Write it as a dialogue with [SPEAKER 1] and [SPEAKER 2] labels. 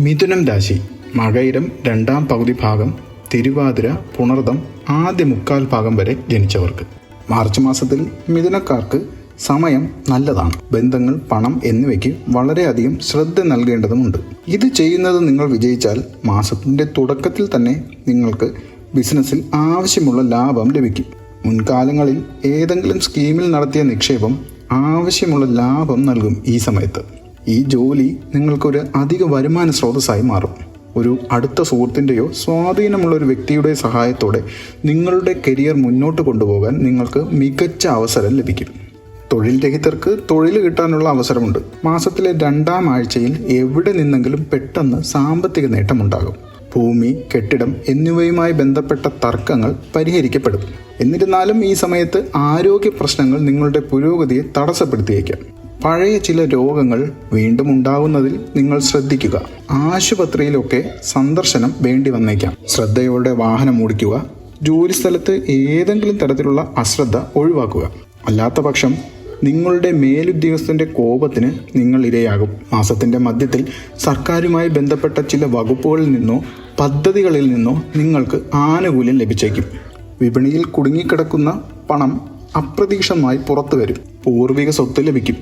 [SPEAKER 1] മിഥുനം രാശി മകയിരം രണ്ടാം പകുതി ഭാഗം തിരുവാതിര പുണർദം ആദ്യ മുക്കാൽ ഭാഗം വരെ ജനിച്ചവർക്ക്. മാർച്ച് മാസത്തിൽ മിഥുനക്കാർക്ക് സമയം നല്ലതാണ്. ബന്ധങ്ങൾ പണം എന്നിവയ്ക്ക് വളരെയധികം ശ്രദ്ധ നൽകേണ്ടതുമുണ്ട്. ഇത് ചെയ്യുന്നത് നിങ്ങൾ വിജയിച്ചാൽ മാസത്തിന്റെ തുടക്കത്തിൽ തന്നെ നിങ്ങൾക്ക് ബിസിനസ്സിൽ ആവശ്യമുള്ള ലാഭം ലഭിക്കും. മുൻകാലങ്ങളിൽ ഏതെങ്കിലും സ്കീമിൽ നടത്തിയ നിക്ഷേപം ആവശ്യമുള്ള ലാഭം നൽകും ഈ സമയത്ത്. ഈ ജോലി നിങ്ങൾക്കൊരു അധിക വരുമാന സ്രോതസ്സായി മാറും. ഒരു അടുത്ത സുഹൃത്തിന്റെയോ സ്വാധീനമുള്ള ഒരു വ്യക്തിയുടെ സഹായത്തോടെ നിങ്ങളുടെ കരിയർ മുന്നോട്ട് കൊണ്ടുപോകാൻ നിങ്ങൾക്ക് മികച്ച അവസരം ലഭിക്കും. തൊഴിൽ രഹിതർക്ക് തൊഴിൽ കിട്ടാനുള്ള അവസരമുണ്ട്. മാസത്തിലെ രണ്ടാം ആഴ്ചയിൽ എവിടെ നിന്നെങ്കിലും പെട്ടെന്ന് സാമ്പത്തിക നേട്ടമുണ്ടാകും. ഭൂമി കെട്ടിടം എന്നിവയുമായി ബന്ധപ്പെട്ട തർക്കങ്ങൾ പരിഹരിക്കപ്പെടും. എന്നിരുന്നാലും ഈ സമയത്ത് ആരോഗ്യ പ്രശ്നങ്ങൾ നിങ്ങളുടെ പുരോഗതിയെ തടസ്സപ്പെടുത്തിയേക്കാം. പഴയ ചില രോഗങ്ങൾ വീണ്ടും ഉണ്ടാകുന്നതിൽ നിങ്ങൾ ശ്രദ്ധിക്കുക. ആശുപത്രിയിലൊക്കെ സന്ദർശനം വേണ്ടി വന്നേക്കാം. ശ്രദ്ധയോടെ വാഹനം ഓടിക്കുക. ജോലിസ്ഥലത്ത് ഏതെങ്കിലും തരത്തിലുള്ള അശ്രദ്ധ ഒഴിവാക്കുക. അല്ലാത്ത പക്ഷം നിങ്ങളുടെ മേലുദ്യോഗസ്ഥന്റെ കോപത്തിന് നിങ്ങൾ ഇരയാകും. മാസത്തിന്റെ മധ്യത്തിൽ സർക്കാരുമായി ബന്ധപ്പെട്ട ചില വകുപ്പുകളിൽ നിന്നോ പദ്ധതികളിൽ നിന്നോ നിങ്ങൾക്ക് ആനുകൂല്യം ലഭിച്ചേക്കും. വിപണിയിൽ കുടുങ്ങിക്കിടക്കുന്ന പണം അപ്രതീക്ഷിതമായി പുറത്തു വരും പൂർവിക സ്വത്ത് ലഭിക്കും.